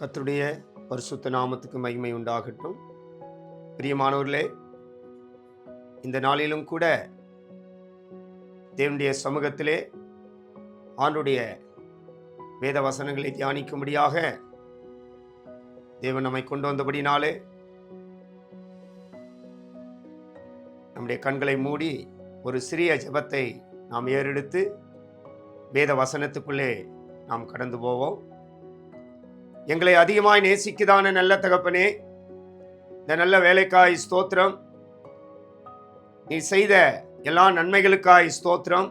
கத்துடைய பரிசுத்த நாமத்துக்கு மகிமை உண்டாகட்டும். பிரியமானவர்களே இந்த நாளிலும் கூட தேவனுடைய சமூகத்திலே ஆண்டுடைய வேத வசனங்களை தியானிக்கும்படியாக தேவன் நம்மை கொண்டு வந்தபடினாலே நம்முடைய கண்களை மூடி ஒரு சிறிய ஜெபத்தை நாம் ஏறெடுத்து வேத வசனத்துக்குள்ளே நாம் கடந்து போவோம். எங்களை அதிகமாய் நேசிக்குதான நல்ல தகப்பனே. இந்த நல்ல வேலைக்காய் ஸ்தோத்திரம். நீ செய்த எல்லா நன்மைகளுக்காய் ஸ்தோத்திரம்.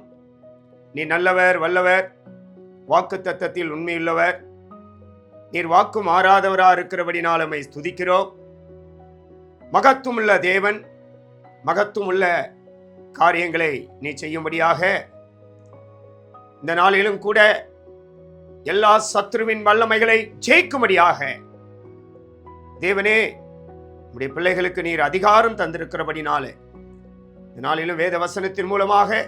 நீ நல்லவர் வல்லவர் வாக்கு தத்தத்தில் உண்மையுள்ளவர். நீர் வாக்கு மாறாதவரா இருக்கிறபடினால் நம்மை துதிக்கிறோம் மகத்துவமுள்ள தேவன் மகத்துவமுள்ள காரியங்களை நீ செய்யும்படியாக. இந்த நாளிலும் கூட எல்லா சத்ருவின் வல்லமைகளை ஜெயிக்கும்படியாக. தேவனே உடைய பிள்ளைகளுக்கு நீர் அதிகாரம் தந்திருக்கிறபடினாலே இதனாலும் நாளிலும் வேத வசனத்தின் மூலமாக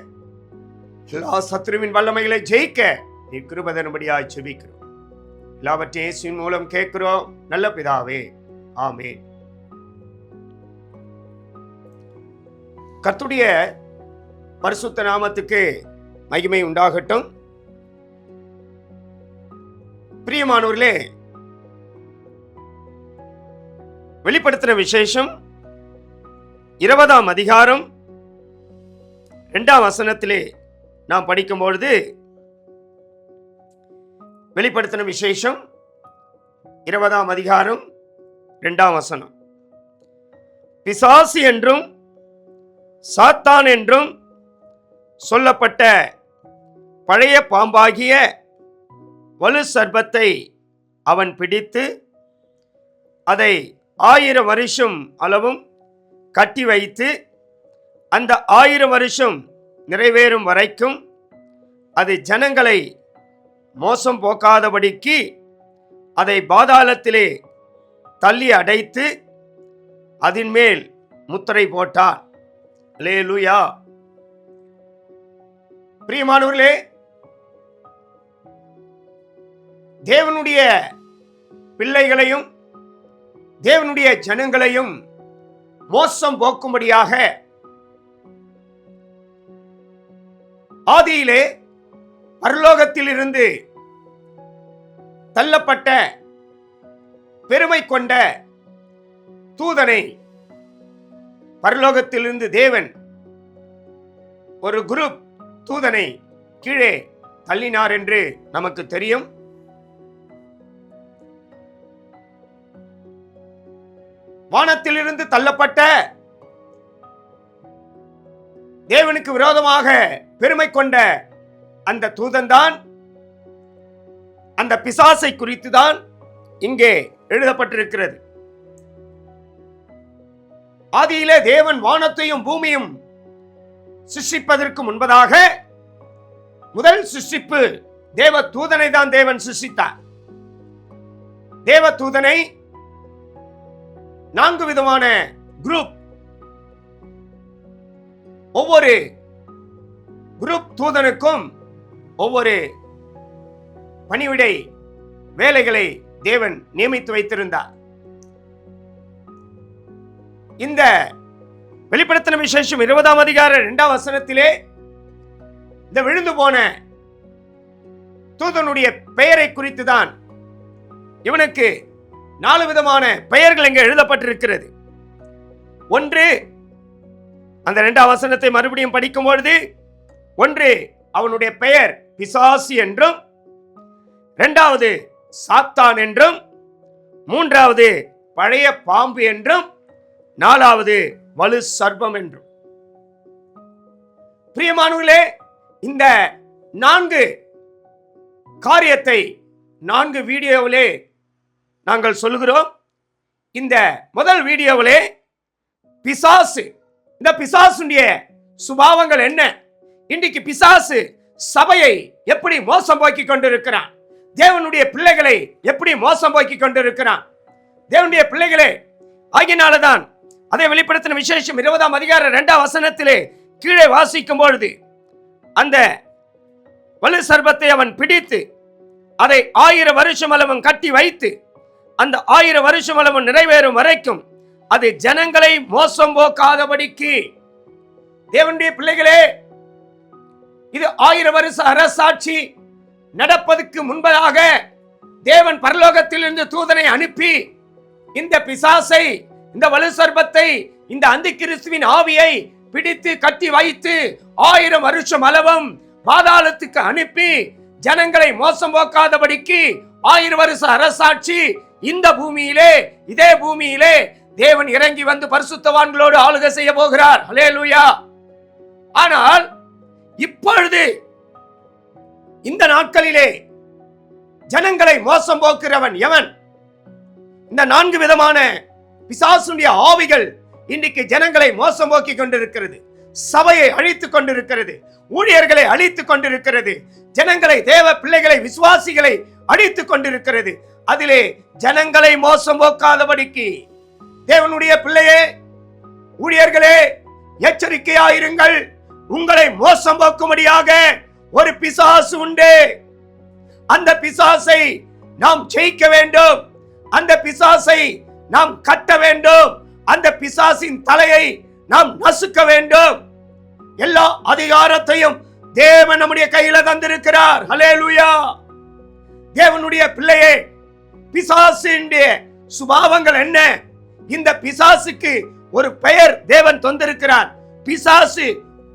எல்லா சத்ருவின் வல்லமைகளை ஜெயிக்க நீர் கிருபதனுபடியாய் செபிக்கிறோம். எல்லாவற்றையும் இயேசுவின் மூலம் கேட்கிறோம். நல்ல பிதாவே ஆமேன். கர்த்துடைய பரிசுத்த நாமத்துக்கு மகிமை உண்டாகட்டும். பிரியமானவர்களே வெளிப்படுத்தின விசேஷம் இருபதாம் அதிகாரம் இரண்டாம் வசனத்திலே நாம் படிக்கும்பொழுது வெளிப்படுத்தின விசேஷம் இருபதாம் அதிகாரம் இரண்டாம் வசனம். பிசாசு என்றும் சாத்தான் என்றும் சொல்லப்பட்ட பழைய பாம்பாகிய வலு சர்பத்தை அவன் பிடித்து அதை ஆயிரம் வருஷம் அளவும் கட்டி வைத்து அந்த ஆயிரம் வருஷம் நிறைவேறும் வரைக்கும் அது ஜனங்களை மோசம் போக்காதபடிக்கு அதை பாதாளத்திலே தள்ளி அடைத்து அதன் மேல் முத்திரை போட்டார் லேலுயா பிரியமானவர்களே தேவனுடைய பிள்ளைகளையும் தேவனுடைய ஜனங்களையும் மோசம் போக்கும்படியாக ஆதியிலே பரலோகத்திலிருந்து தள்ளப்பட்ட பெருமை கொண்ட தூதனை பரலோகத்திலிருந்து தேவன் ஒரு குரூப் தூதனை கீழே தள்ளினார் என்று நமக்கு தெரியும். வானத்திலிருந்து தள்ளப்பட்ட தேவனுக்கு விரோதமாக பெருமை கொண்ட அந்த தூதன்தான் அந்த பிசாசை குறித்து தான் இங்கே எழுதப்பட்டிருக்கிறது. ஆதியிலே தேவன் வானத்தையும் பூமியும் சிருஷ்டிப்பதற்கு முன்பதாக முதல் சிருஷ்டிப்பு தேவ தூதனை தான் தேவன் சிருஷ்டித்தார். தேவ தூதனை நான்கு விதமான குரூப் ஒவ்வொரு குரூப் தூதனுக்கும் ஒவ்வொரு பணிவிடை வேலைகளை தேவன் நியமித்து வைத்திருந்தார். இந்த வெளிப்படுத்தின விசேஷம் இருபதாம் அதிகார இரண்டாம் வசனத்திலே இந்த விழுந்து போன தூதனுடைய பெயரை குறித்து தான் இவனுக்கு நாலு விதமான பெயர்கள் இங்கே எழுதப்பட்டிருக்கிறது. ஒன்று அந்த ரெண்டாம் வசனத்தை மறுபடியும் படிக்கும் பொழுது ஒன்று அவனுடைய பெயர் பிசாசு என்றும் இரண்டாவது சாத்தான் என்றும் மூன்றாவது பழைய பாம்பு என்றும் நாலாவது வலு சர்பம் என்றும். பிரியமானவர்களே இந்த நான்கு காரியத்தை நான்கு வீடியோவிலே நாங்கள் சொல்லுகிறோம். இந்த முதல் வீடியோவிலே பிசாசு இந்த பிசாசுடைய சுபாவங்கள் என்ன? இன்றைக்கு பிசாசு சபையை எப்படி மோசம் போக்கி கொண்டிருக்கிறான்? தேவனுடைய பிள்ளைகளை எப்படி மோசம் போக்கி கொண்டிருக்கிறான்? தேவனுடைய பிள்ளைகளே ஆகினாலதான் அதை வெளிப்படுத்தின விசேஷம் இருபதாம் அதிகார இரண்டாம் வசனத்திலே கீழே வாசிக்கும் பொழுது அந்த வலு சர்பத்தை அவன் பிடித்து அதை ஆயிரம் வருஷம் அளவும் கட்டி வைத்து அந்த ஆயிரம் வருஷம் அளவு நிறைவேறும் வரைக்கும் அது ஜனங்களை மோசம் போக்காதபடிக்கு. தேவனுடைய பிள்ளைகளே இது ஆயிரம் வருஷ அரசாட்சி நடப்பதற்கு முன்பதாக தேவன் பரலோகத்திலிருந்து தூதனை அனுப்பி இந்த பிசாசை இந்த வலு சர்பத்தை இந்த அந்தி கிறிஸ்துவின் ஆவியை பிடித்து கட்டி வைத்து ஆயிரம் வருஷம் அளவும் பாதாளத்துக்கு அனுப்பி ஜனங்களை மோசம் போக்காதபடிக்கு ஆயிரம் வருஷ அரசாட்சி இந்த பூமியிலே இதே பூமியிலே தேவன் இறங்கி வந்து பரிசுத்தவான்களோடு ஆளுகை செய்ய போகிறார். ஹalleluya. ஆனால் இப்பொழுது இந்த நாட்களிலே ஜனங்களை மோசம் போக்குறவன் எவன்? இந்த நான்கு விதமான பிசாசுடைய ஆவிகள் இன்னைக்கு ஜனங்களை மோசம் போக்கி கொண்டிருக்கிறது. சபையை அழித்துக் கொண்டிருக்கிறது. ஊழியர்களை அழித்துக் கொண்டிருக்கிறது. ஜனங்களை தேவ பிள்ளைகளை விசுவாசிகளை அடித்துக் கொண்டிருக்கிறது. அதிலே ஜனங்களை மோசம் போக்காதபடிக்கு தேவனுடைய பிள்ளையே ஊழியர்களே எச்சரிக்கையாயிருங்கள். உங்களை மோசம் போக்கும்படியாக ஒரு பிசாசு உண்டு. அந்த பிசாசை நாம் ஜெயிக்க வேண்டும். அந்த பிசாசை நாம் கட்ட வேண்டும். அந்த பிசாசின் தலையை நாம் நசுக்க வேண்டும். எல்லா அதிகாரத்தையும் தேவன் நம்முடைய கையில தந்திருக்கிறார். ஹalleluya. தேவனுடைய பிள்ளையே பிசாசுடைய சுபாவங்கள் என்ன? இந்த பிசாசுக்கு ஒரு பெயர் தேவன் தந்திருக்கிறார். பிசாசு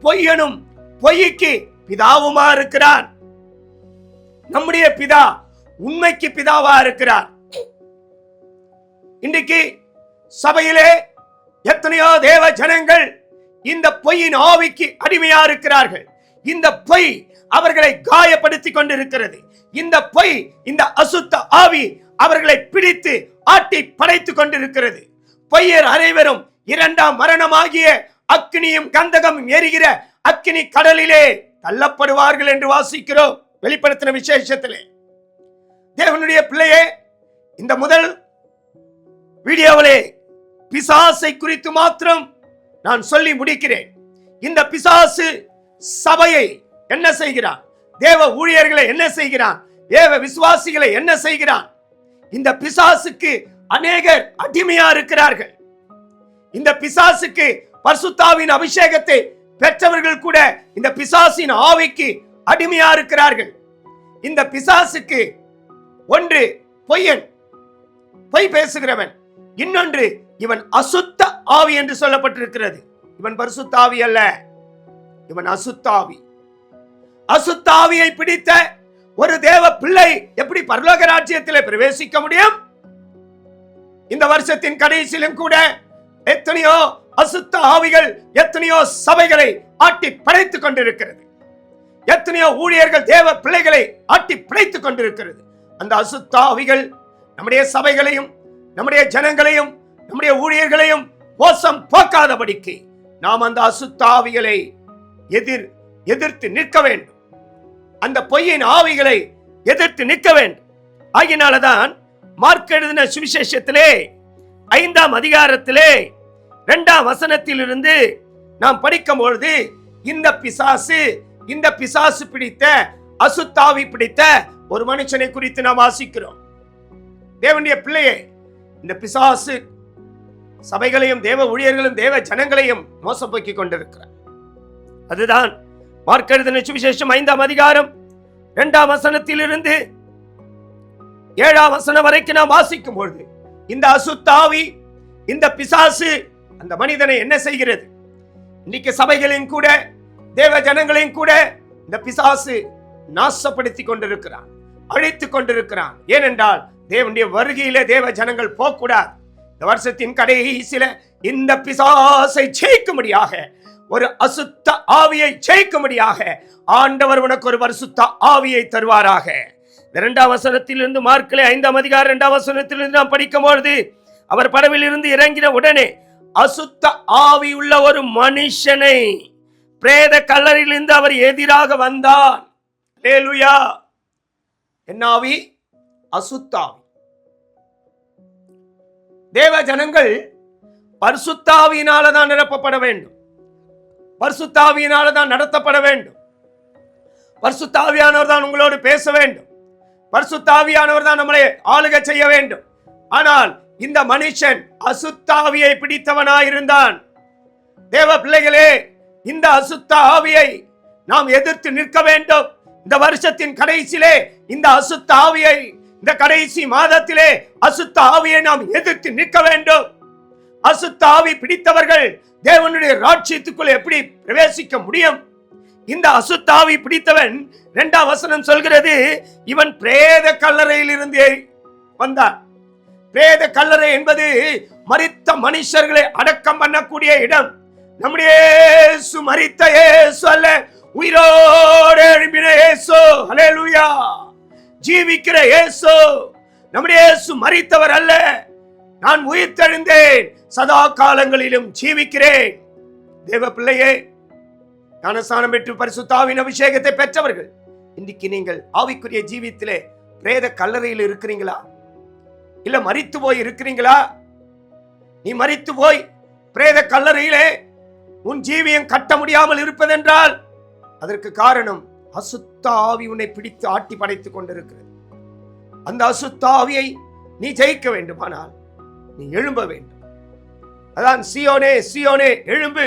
பொய்யனும் பொய்க்கு பிதாவுமா இருக்கிறார். நம்முடைய பிதா உண்மைக்கு பிதாவா இருக்கிறார். இன்றைக்கு சபையிலே எத்தனையோ தேவ ஜனங்கள் இந்த பொய்யின் ஆவிக்கு அடிமையா இருக்கிறார்கள். இந்த பொய் அவர்களை காயப்படுத்தி கொண்டிருக்கிறது. இந்த பொய் இந்த அசுத்த ஆவி அவர்களை பிடித்து ஆட்டி படைத்துக் கொண்டிருக்கிறது. பொய்யர் அனைவரும் இரண்டாம் மரணமாகிய அக்னியும் கந்தகமும் எரிகிற அக்னி கடலிலே தள்ளப்படுவார்கள் என்று வாசிக்கிறோம். வெளிப்படுத்தின விசேஷத்திலே. தேவனுடைய பிள்ளையே இந்த முதல் வீடியோவிலே பிசாசை குறித்து மாத்திரம் நான் சொல்லி முடிக்கிறேன். இந்த பிசாசு சபையை என்ன செய்கிறான் தேவ ஊழியர்களை என்ன செய்கிறான்? தேவ விசுவாசிகளை என்ன செய்கிறான்? இந்த பிசாசுக்கு அநேகர் அடிமையா இருக்கிறார்கள். இந்த பிசாசுக்கு பர்சுத்தாவின் அபிஷேகத்தை பெற்றவர்கள் கூட இந்த பிசாசின் ஆவிக்கு அடிமையா இருக்கிறார்கள். இந்த பிசாசுக்கு ஒன்று பொய்யன் பொய் பேசுகிறவன் இன்னொன்று இவன் அசுத்த ஆவி என்று சொல்லப்பட்டிருக்கிறது. இவன் பரிசுத்த ஆவி அல்ல இவன் அசுத்தாவி அசுத்தாவியை பிடித்த ஒரு தேவ பிள்ளை எப்படி பரலோக ராஜ்யத்தில் பிரவேசிக்க முடியும்? இந்த வருஷத்தின் கடைசியிலும் கூட எத்தனையோ அசுத்த ஆவிகள் எத்தனையோ சபைகளை ஆட்டி படைத்துக் கொண்டிருக்கிறது. எத்தனையோ ஊழியர்கள் தேவ பிள்ளைகளை ஆட்டி படைத்துக் கொண்டிருக்கிறது. அந்த அசுத்த ஆவிகள் நம்முடைய சபைகளையும் நம்முடைய ஜனங்களையும் நம்முடைய ஊழியர்களையும் மோசம் போக்காதபடிக்கு நாம் அந்த அசுத்த ஆவிகளை எதிர் எதிர்த்து நிற்க வேண்டும். அந்த பொய்யின் ஆவிகளை எதிர்த்து நிற்க வேண்டும். ஆகினாலதான் மார்க் எழுதின சுவிசேஷத்திலே ஐந்தாம் அதிகாரத்திலே இரண்டாம் வசனத்திலிருந்து நாம் படிக்கும் பொழுது இந்த பிசாசு இந்த பிசாசு பிடித்த அசுத்தாவி பிடித்த ஒரு மனுஷனை குறித்து நாம் வாசிக்கிறோம். தேவனுடைய பிள்ளையே இந்த பிசாசு சபைகளையும் தேவ ஊழியர்களும் தேவ ஜனங்களையும் மோசப்போக்கிக் கொண்டிருக்கிறார். அதுதான் மார்க்கெழுதின சுவிசேஷம் ஐந்தாம் அதிகாரம் இரண்டாம் வசனத்திலிருந்து ஏழாம் வசனம் வரைக்கும் நாம் வாசிக்கும் பொழுது இந்த அசுத்தாவி இந்த பிசாசு அந்த மனிதனை என்ன செய்கிறது? இன்னைக்கு சபைகளையும் கூட தேவ ஜனங்களையும் கூட இந்த பிசாசு நாசப்படுத்தி கொண்டிருக்கிறான் அழித்துக் கொண்டிருக்கிறான். ஏனென்றால் தேவனுடைய வருகையில தேவ ஜனங்கள் போகக்கூடாது. இந்த வருஷத்தின் கடைசியில இந்த பிசாசை ஜெயிக்கும்படியாக ஒரு அசுத்த ஆவியை ஜெயிக்கும்படியாக ஆண்டவர் உனக்கு ஒரு பரிசுத்த ஆவியை தருவாராக. இரண்டாம் வசனத்திலிருந்து மார்க்கிலே ஐந்தாம் அதிகாரம் இரண்டாம் வசனத்திலிருந்து நாம் படிக்கும் பொழுது அவர் படவில் இருந்து இறங்கின உடனே அசுத்த ஆவி உள்ள ஒரு மனுஷனை பிரேத கல்லறையிலிருந்து அவர் எதிராக வந்தான். லேலுயா என்ன ஆவி? அசுத்தாவி தேவ ஜனங்கள் பரிசுத்தாவியினால தான் நிரப்பப்பட வேண்டும். பரிசுத்தாவியினால தான் நடத்தப்பட வேண்டும். பரிசுத்தாவியானவர் தான் உங்களோடு பேச வேண்டும். பரிசுத்தாவியானவர் தான் நம்மளை ஆளுக செய்ய வேண்டும். ஆனால் இந்த மனுஷன் அசுத்தாவியை பிடித்தவனாயிருந்தான். தேவ பிள்ளைகளே இந்த அசுத்த ஆவியை நாம் எதிர்த்து நிற்க வேண்டும். இந்த வருஷத்தின் கடைசியிலே இந்த அசுத்த ஆவியை இந்த கடைசி மாதத்திலே அசுத்த ஆவியை நாம் எதிர்த்து நிற்க வேண்டும். அசுத்த ஆவி பிடித்தவர்கள் தேவனுடைய ராட்சியத்துக்குள் எப்படி பிரவேசிக்க முடியும்? இந்த அசுத்தாவி பிடித்தவன் இரண்டாம் வசனம் சொல்கிறது இவன் பிரேத கல்லறையில் இருந்து வந்தான். பிரேத கல்லறை என்பது மறித்த மனுஷர்களை அடக்கம் பண்ணக்கூடிய இடம். நம்முடைய இயேசு மறித்த இயேசு அல்ல உயிரோடு எழுப்பின இயேசு. ஹalleluya. ஜீவிக்கிற இயேசு. நம்முடைய இயேசு மறித்தவர் அல்ல. நான் உயிர்த்தெழுந்தேன். சதா காலங்களிலும் ஜீவிக்கிறேன். தேவ பிள்ளையே ஞானஸ்தானம் பெற்று பரிசுத்தாவின் அபிஷேகத்தை பெற்றவர்கள் இன்னைக்கு நீங்கள் ஆவிக்குரிய ஜீவியத்திலே பிரேத கல்லறையில் இருக்கிறீங்களா? இல்ல மறித்து போய் இருக்கிறீங்களா? நீ மறித்து போய் பிரேத கல்லறையிலே உன் ஜீவியம் கட்ட முடியாமல் இருப்பதென்றால் அதற்கு காரணம் அசுத்த ஆவி உன்னை பிடித்து ஆட்டி படைத்துக் கொண்டிருக்கிறது. அந்த அசுத்த ஆவியை நீ ஜெயிக்க வேண்டுமானால் நீ எழும்ப வேண்டும். அதான் சியோனே சியோனே எழும்பு.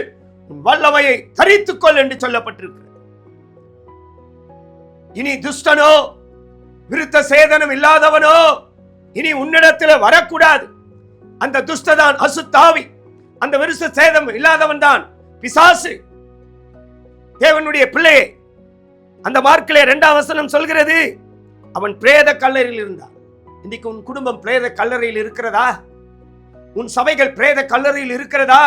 வல்லமையை தரித்துக்கொள் என்று சொல்லப்பட்டிருக்கிறது. இனி துஷ்டனோ விருத்த சேதனம் இல்லாதவனோ இனி உன்னிடத்தில் வரக்கூடாது. அந்த துஷ்டதான் அசுத்தாவி. அந்த விருத்த சேதம் இல்லாதவன் தான் பிசாசு. தேவனுடைய பிள்ளையே அந்த மார்க்கிலே இரண்டாம் வசனம் சொல்கிறது அவன் பிரேத கல்லறையில் இருந்தான். இன்னைக்கு உன் குடும்பம் பிரேத கல்லறையில் இருக்கிறதா? உன் சபைகள் பிரேத கல்லறையில் இருக்கிறதா?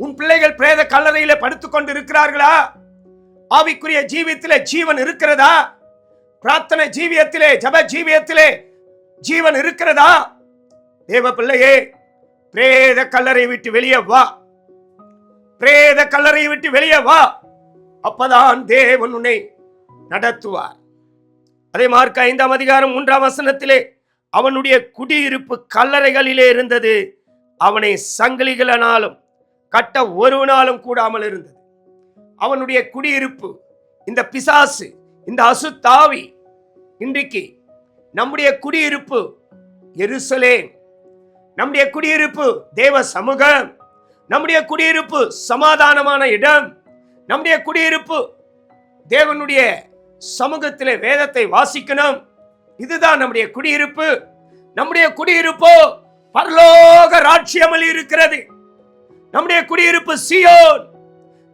உன் பிள்ளைகள் பிரேத கல்லறையில படுத்துக்கொண்டு இருக்கிறார்களா ஆவிக்குரிய ஜீவியத்திலே ஜீவன் இருக்கிறதா? பிரார்த்தனை ஜீவியத்திலே ஜப ஜீவியத்திலே ஜீவன் இருக்கிறதா? தேவ பிள்ளையே பிரேத கல்லறை விட்டு வெளியே வா. பிரேத கல்லறை விட்டு வெளியே வா. அப்பதான் தேவன் உன்னை நடத்துவார். அதே மார்க் ஐந்தாம் அதிகாரம் மூன்றாம் வசனத்திலே அவனுடைய குடியிருப்பு கல்லறைகளிலே இருந்தது. அவனை சங்கிலிகளினாலும் கட்ட ஒருவனாலும் கூடாமல் இருந்தது. அவனுடைய குடியிருப்பு இந்த பிசாசு இந்த அசுத்தாவி இன்றைக்கு நம்முடைய குடியிருப்பு எருசலேம். நம்முடைய குடியிருப்பு தேவ சமூகம். நம்முடைய குடியிருப்பு சமாதானமான இடம். நம்முடைய குடியிருப்பு தேவனுடைய சமூகத்திலே வேதத்தை வாசிக்கணும். இதுதான் நம்முடைய குடியிருப்பு. நம்முடைய குடியிருப்போ பரலோக ராட்சியமில் இருக்கிறது. நம்முடைய குடியிருப்பு சியோன்.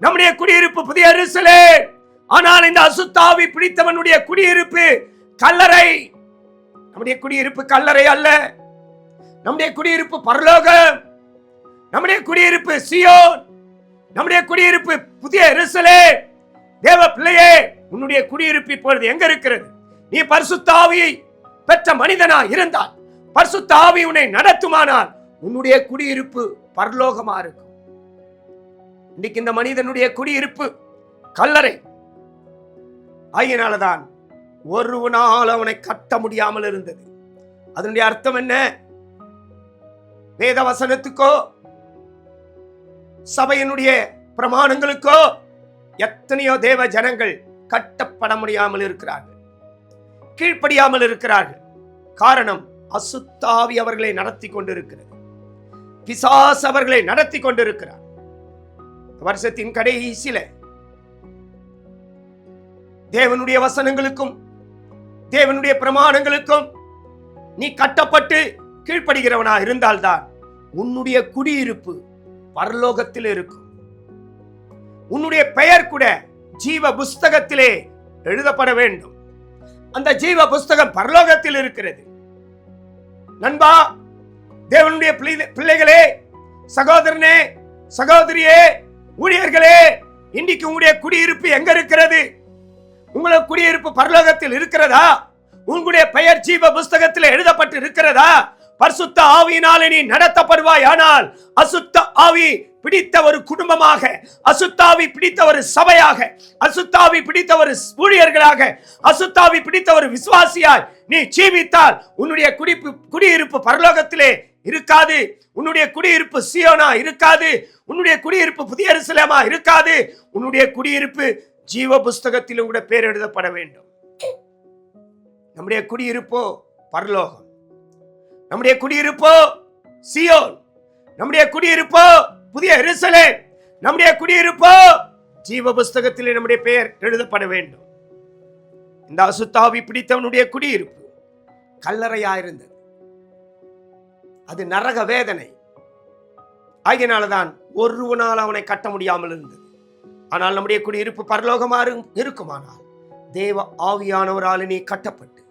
நம்முடைய குடியிருப்பு புதிய அரிசலே ஆனால் இந்த அசுத்தாவி பிடித்தவனுடைய குடியிருப்பு கல்லறை. நம்முடைய குடியிருப்பு கல்லறை அல்ல. நம்முடைய குடியிருப்பு பரலோகம். நம்முடைய குடியிருப்பு சியோன். நம்முடைய குடியிருப்பு புதிய அரிசலே தேவ பிள்ளையே உன்னுடைய குடியிருப்பு இப்பொழுது எங்க இருக்கிறது? நீ பரிசுத்தாவியை பெற்ற மனிதனா இருந்தால் பரிசுத்தாவி உன்னை நடத்துமானால் உன்னுடைய குடியிருப்பு பரலோகமா இருக்கும். இன்னைக்கு இந்த மனிதனுடைய குடியிருப்பு கல்லறை. ஆகியனாலதான் ஒருவனால் அவனை கட்ட முடியாமல் இருந்தது. அதனுடைய அர்த்தம் என்ன? வேத வசனத்துக்கோ சபையினுடைய பிரமாணங்களுக்கோ எத்தனையோ தேவ ஜனங்கள் கட்டப்பட முடியாமல் இருக்கிறார்கள். கீழ்ப்படியாமல் இருக்கிறார்கள். காரணம் அசுத்தாவி அவர்களை நடத்தி கொண்டிருக்கிறது. பிசாஸ் அவர்களை நடத்தி கொண்டிருக்கிறார். வருஷத்தின் கடைசியில தேவனுடைய வசனங்களுக்கும் தேவனுடைய பிரமாணங்களுக்கும் நீ கட்டப்பட்டு கீழ்ப்படுகிறவனா இருந்தால்தான் உன்னுடைய குடியிருப்பு பரலோகத்தில் இருக்கும். உன்னுடைய பெயர் கூட ஜீவ புஸ்தகத்திலே எழுதப்பட வேண்டும். அந்த ஜீவ புஸ்தகம் பரலோகத்தில் இருக்கிறது. நண்பா தேவனுடைய பிள்ளை- பிள்ளைகளே சகோதரனே சகோதரியே ஊழியர்களே இன்னைக்கு உங்களுடைய குடியிருப்பு எங்க இருக்கிறது? உங்களுடைய குடியிருப்பு பரலோகத்தில் இருக்கிறதா? உங்களுடைய பெயர் ஜீவ புஸ்தகத்தில் எழுதப்பட்டு இருக்கிறதா பரிசுத்த ஆவியினாலே நீ நடத்தப்படுவாய் ஆனால் அசுத்த ஆவி பிடித்த ஒரு குடும்பமாக அசுத்தாவி பிடித்த ஒரு சபையாக அசுத்தாவி பிடித்த ஒரு ஊழியர்களாக அசுத்தாவி பிடித்த ஒரு விசுவாசியாய் நீ ஜீவித்தால் உன்னுடைய குடிப்பு குடியிருப்பு பரலோகத்திலே இருக்காது. உன்னுடைய குடியிருப்பு சியோனா இருக்காது. உன்னுடைய குடியிருப்பு புதிய எருசலேமா இருக்காது. உன்னுடைய குடியிருப்பு ஜீவ புஸ்தகத்திலும் கூட பேர் எழுதப்பட வேண்டும். நம்முடைய குடியிருப்போ பரலோகம். நம்முடைய குடியிருப்போ சியோன். நம்முடைய குடியிருப்போ புதிய எருசலேம். நம்முடைய குடியிருப்போ ஜீவ புஸ்தகத்தில் நம்முடைய பெயர் எழுதப்பட வேண்டும். இந்த அசுத்தாவி பிடித்தவனுடைய குடியிருப்பு கல்லறையா இருந்தது. அது நரக வேதனை. ஆகியனால்தான் ஒருவனால் அவனை கட்ட முடியாமல் இருந்தது. ஆனால் நம்முடைய குடியிருப்பு பரலோகமா இருக்குமானால் தேவ ஆவியானவரால் நீ கட்டப்பட்டு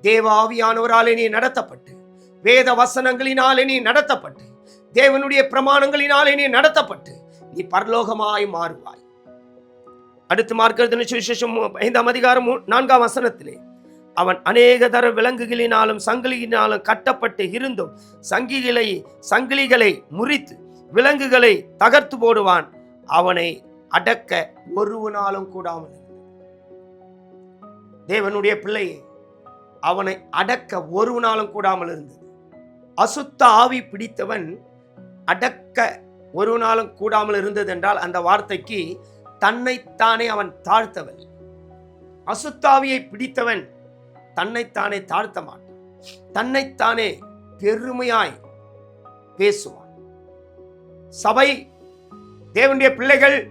தேவ ஆவியானவராலே நீ நடத்தப்பட்டு வேத வசனங்களினாலே நீ நடத்தப்பட்டு தேவனுடைய பிரமாணங்களினாலே நீ நடத்தப்பட்டு நீ பரலோகமாய் மாறுவாய். அடுத்து மார்க்கெழுதின சுவிசேஷம் ஐந்தாம் அதிகாரம் நான்காம் வசனத்திலே அவன் அநேக தர விலங்குகளினாலும் சங்கிலியினாலும் கட்டப்பட்டு இருந்தும் சங்கிகளை சங்கிலிகளை முறித்து விலங்குகளை தகர்த்து போடுவான். அவனை அடக்க ஒருவனாலும் கூடாமல் தேவனுடைய பிள்ளையை அவனை அடக்க ஒருவனாலும் கூடாமல் இருந்தது அசுத்த ஆவி பிடித்தவன் அடக்க ஒரு நாளும் கூடாமல் இருந்ததென்றால் அந்த வார்த்தைக்கு தன்னைத்தானே அவன் தாழ்த்தவன். அசுத்தாவியை பிடித்தவன் தன்னைத்தானே தாழ்த்த மாட்டான். தன்னைத்தானே பெருமையாய் பேசுவான். சபை தேவனுடைய பிள்ளைகள்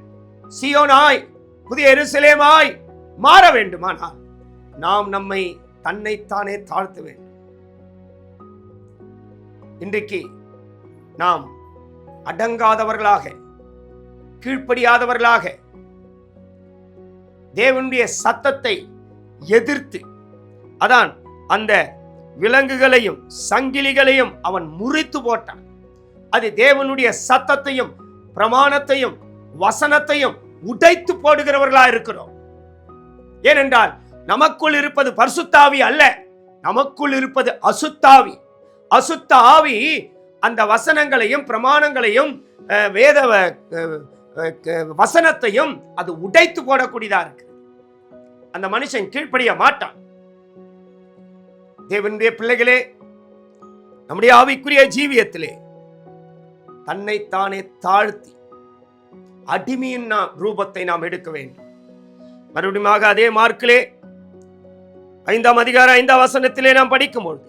சியோனாய் புதிய எருசலேமாய் மாற வேண்டுமானால் நாம் நம்மை தன்னைத்தானே தாழ்த்த வேண்டும். இன்றைக்கு நாம் அடங்காதவர்களாக கீழ்ப்படியாதவர்களாக தேவனுடைய சத்தத்தை எதிர்த்து அதான் அந்த விலங்குகளையும் சங்கிலிகளையும் அவன் முறித்து போட்டான். அது தேவனுடைய சத்தத்தையும் பிரமாணத்தையும் வசனத்தையும் உடைத்து போடுகிறவர்களா இருக்கிறோம். ஏனென்றால் நமக்குள் இருப்பது பர்சுத்தாவி அல்ல நமக்குள் இருப்பது அசுத்தாவி. அசுத்த ஆவி அந்த வசனங்களையும் பிரமாணங்களையும் அஹ், வேத வசனத்தையும் அது உடைத்து போடக்கூடியதா இருக்கு. அந்த மனுஷன் கீழ்ப்படிய மாட்டான். தேவனுடைய பிள்ளைகளே நம்முடைய ஆவிக்குரிய ஜீவியத்திலே தன்னைத்தானே தாழ்த்தி அடிமையின் நாம் ரூபத்தை நாம் எடுக்க வேண்டும். மறுபடியும் அதே மார்க்கிலே ஐந்தாம் அதிகாரம் ஐந்தாம் வசனத்திலே நாம் படிக்கும்பொழுது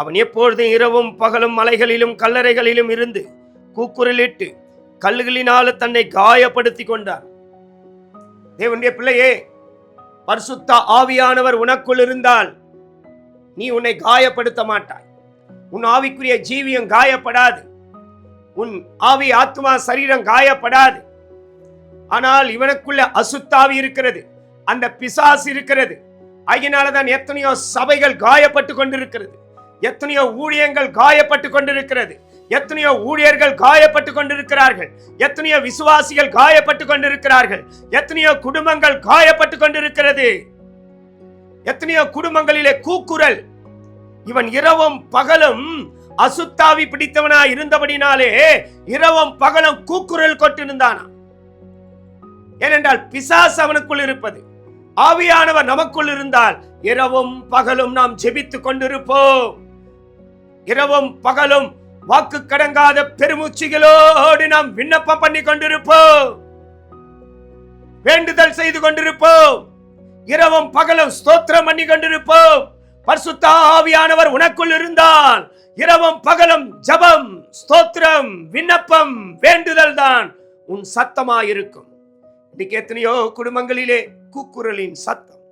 அவன் எப்பொழுதும் இரவும் பகலும் மலைகளிலும் கல்லறைகளிலும் இருந்து கூக்குரலிட்டு கல்லுகளினால தன்னை காயப்படுத்தி கொண்டார் தேவனுடைய பிள்ளையே பரிசுத்த ஆவியானவர் உனக்குள் இருந்தால் நீ உன்னை காயப்படுத்த மாட்டாய். உன் ஆவிக்குரிய ஜீவியம் காயப்படாது. உன் ஆவி ஆத்மா சரீரம் காயப்படாது. ஆனால் இவனுக்குள்ள அசுத்தாவி இருக்கிறது அந்த பிசாசு இருக்கிறது. ஆகினாலதான் எத்தனையோ சபைகள் காயப்பட்டு கொண்டிருக்கிறது. எத்தனையோ ஊழியங்கள் காயப்பட்டு கொண்டிருக்கிறது. எத்தனையோ ஊழியர்கள் காயப்பட்டு கொண்டிருக்கிறார்கள். எத்தனையோ விசுவாசிகள் காயப்பட்டு கொண்டிருக்கிறார்கள். எத்தனையோ குடும்பங்கள் காயப்பட்டு கொண்டிருக்கிறது. எத்தனையோ குடும்பங்களிலே கூக்குரல். இவன் இரவும் பகலும் அசுத்தாவி பிடித்தவனா இருந்தபடினாலே இரவும் பகலும் கூக்குரல் கொட்டிருந்தானா? ஏனென்றால் பிசாஸ் அவனுக்குள் இருப்பது. ஆவியானவர் நமக்குள் இருந்தால் இரவும் பகலும் நாம் ஜெபித்துக் கொண்டிருப்போம். இரவும் பகலும் வாக்கு கடங்காத பெருமூச்சிகளோடு நாம் விண்ணப்பம் பண்ணி கொண்டிருப்போம். வேண்டுதல் செய்து கொண்டிருப்போம். இரவும் பகலும் ஸ்தோத்திரம் பண்ணி கொண்டிருப்போம். பரிசுத்த ஆவியானவர் உனக்குள் இருந்தால் இரவும் பகலும் ஜபம் ஸ்தோத்திரம் விண்ணப்பம் வேண்டுதல் தான் உன் சத்தமாயிருக்கும். இன்னைக்கு எத்தனையோ குடும்பங்களிலே கூக்குரலின் சத்தம்.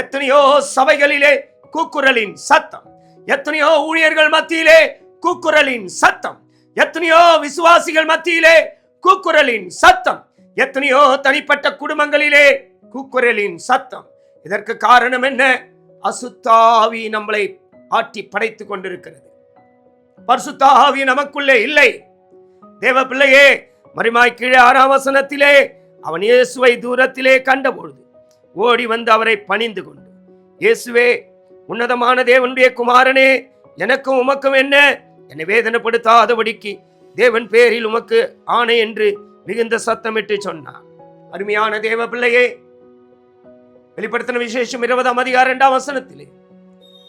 எத்தனையோ சபைகளிலே கூக்குரலின் சத்தம். எத்தனையோ ஊழியர்கள் மத்தியிலே கூக்குரலின் சத்தம். எத்தனையோ விசுவாசிகள் மத்தியிலே கூக்குரலின் சத்தம். எத்தனையோ தனிப்பட்ட குடும்பங்களிலே கூக்குரலின் சத்தம். இதற்கு காரணம் என்ன? அசுத்தாவி நம்மளை ஆட்டி படைத்துக் கொண்டிருக்கிறது. பரிசுத்தாவி நமக்குள்ளே இல்லை. தேவ பிள்ளையே மறுமாய் கீழே ஆறாம் வசனத்திலே அவன் இயேசுவை தூரத்திலே கண்டபொழுது ஓடி வந்து அவரை பணிந்து கொண்டு இயேசுவே உன்னதமான தேவனுடைய குமாரனே எனக்கும் உமக்கும் என்ன? என்னை வேதனைப்படுத்தாதபடிக்கு தேவன் பேரில் உமக்கு ஆணை என்று மிகுந்த சத்தமிட்டு சொன்னார். அருமையான தேவ பிள்ளையே வெளிப்படுத்தின விசேஷம் இருபதாம் அதிகாரம் இரண்டாம் வசனத்திலே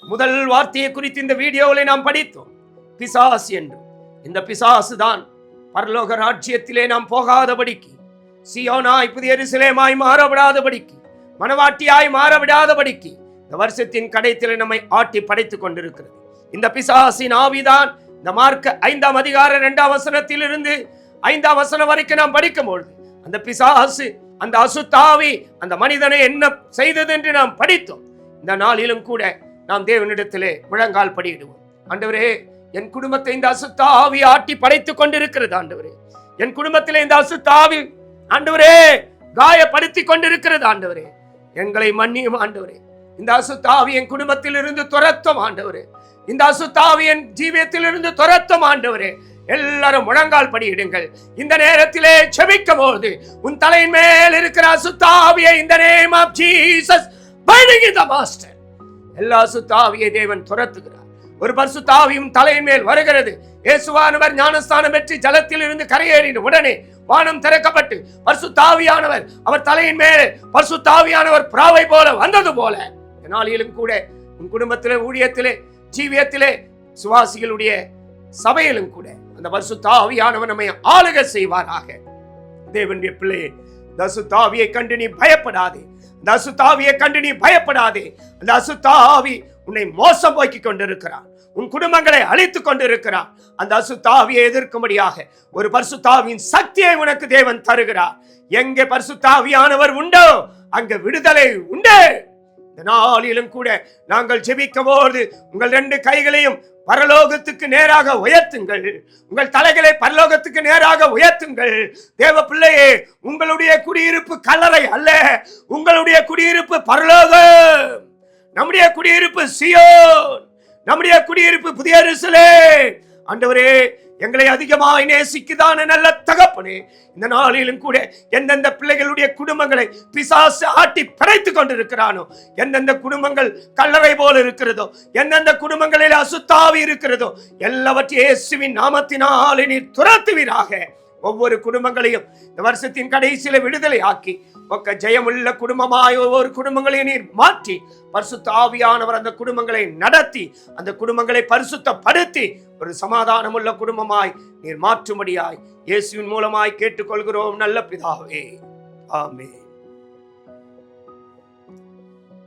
முதல் வார்த்தையை குறித்து இந்த வீடியோவில் நாம் படித்தோம். பிசாசு என்று. இந்த பிசாசு தான் பரலோக ராஜ்யத்திலே நாம் போகாதபடிக்கு சியோனாய் புதிய எருசலேமாய் மாறவிடாதபடிக்கு மனவாட்டியாய் மாறவிடாதபடிக்கு இந்த வருஷத்தின் கடைத்தில் நம்மை ஆட்டி படைத்துக் கொண்டிருக்கிறது. இந்த பிசாசின் ஆவிதான் இந்த மார்க்க ஐந்தாம் அதிகார இரண்டாம் வசனத்திலிருந்து ஐந்தாம் வசனம் வரைக்கும் நாம் படிக்கும் பொழுது அந்த பிசாசு அந்த அசுத்தாவி அந்த மனிதனை என்ன செய்தது என்று நாம் படித்தோம். இந்த நாளிலும் கூட நாம் தேவனிடத்திலே முழங்கால் படியிடுவோம். ஆண்டவரே என் குடும்பத்தை இந்த அசுத்தாவி ஆட்டி படைத்துக் கொண்டிருக்கிறது ஆண்டவரே. என் குடும்பத்திலே இந்த அசுத்தாவி ஆண்டவரே காயப்படுத்தி கொண்டிருக்கிறது ஆண்டவரே. எங்களை மன்னியும் ஆண்டவரே. இந்த அசுத்தாவி என் குடும்பத்தில் இருந்து துரத்தும் ஆண்டவரே. இந்த அசுத்தாவி என் ஜீவியத்திலிருந்து துரத்தம் ஆண்டவரே. எல்லாரும் முழங்கால் படியிடுங்கள். இந்த நேரத்திலே செபிக்கும் போது உன் தலையின் மேல் இருக்கிற அசுத்தாவியை இந்த name of Jesus binding the master எல்லா சுத்தாவிய தேவன் துரத்துகிறார். ஒரு பரிசுத்தாவியும் தலையின் மேல் வருகிறது. இயேசுவானவர் ஞானஸ்தானம் பெற்று ஜலத்தில் இருந்து கரையேறின உடனே வானம் திறக்கப்பட்டு பரிசுத்தாவியானவர் அவர் தலையின் மேல் பரிசுத்தாவியானவர் பிராவை போல வந்தது போல நாளிலும் கூட உன் குடும்பத்திலே ஊழியத்திலே ஜீவியத்திலே சுவாசிகளுடைய சபையிலும் கூட அந்த பரிசுத்தாவியானவர் நம்மை ஆளுக செய்வாராக. தேவனுடைய பிள்ளையே இந்த அசுத்தாவியை கண்டு நீ பயப்படாதே. இந்த அசுத்தாவியை கண்டு நீ பயப்படாதே. அந்த அசுத்தாவி உன்னை மோசம் போக்கி கொண்டிருக்கிறான். உன் குடும்பங்களை அழித்து கொண்டிருக்கிறான். அந்த அசுத்தாவியை எதிர்க்கும்படியாக ஒரு பரிசுத்தாவியின் சக்தியை உனக்கு தேவன் தருகிறார். எங்கே பரிசுத்தாவியானவர் உண்டோ அங்க விடுதலை உண்டு. இந்த நாளிலும் கூட நாங்கள் ஜெபிக்கும் போது உங்கள் ரெண்டு கைகளையும் பரலோகத்துக்கு நேராக உயர்த்துங்கள். உங்கள் தலைகளை பரலோகத்துக்கு நேராக உயர்த்துங்கள். தேவ பிள்ளையே உங்களுடைய குடியிருப்பு கல்லறை அல்ல. உங்களுடைய குடியிருப்பு பரலோகம். நம்முடைய குடியிருப்பு சியோன். நம்முடைய குடியிருப்பு புதிய எருசலே ஆண்டவரே எங்களை அதிகமாக நேசிக்குதான நல்ல தகப்பனே இந்த நாளிலும் கூட எந்தெந்த பிள்ளைகளுடைய குடும்பங்களை பிசாசு ஆட்டி படைத்து கொண்டிருக்கிறானோ எந்தெந்த குடும்பங்கள் கல்லறை போல இருக்கிறதோ எந்தெந்த குடும்பங்களில் அசுத்தாவி இருக்கிறதோ எல்லாவற்றையும் இயேசுவின் நாமத்தினாலே நீர் துரத்துவீராக. ஒவ்வொரு குடும்பங்களையும் இந்த வருஷத்தின் கடைசியில விடுதலை ஆக்கி பக்க ஜெயமுள்ள குடும்பமாய் ஒவ்வொரு குடும்பங்களையும் நீர் மாற்றி பரிசுத்த ஆவியானவர் அந்த குடும்பங்களை நடத்தி அந்த குடும்பங்களை பரிசுத்தப்படுத்தி ஒரு சமாதானமுள்ள குடும்பமாய் நீர் மாற்றும்படியாய் இயேசுவின் மூலமாய் கேட்டுக்கொள்கிறோம் நல்ல பிதாவே. ஆமே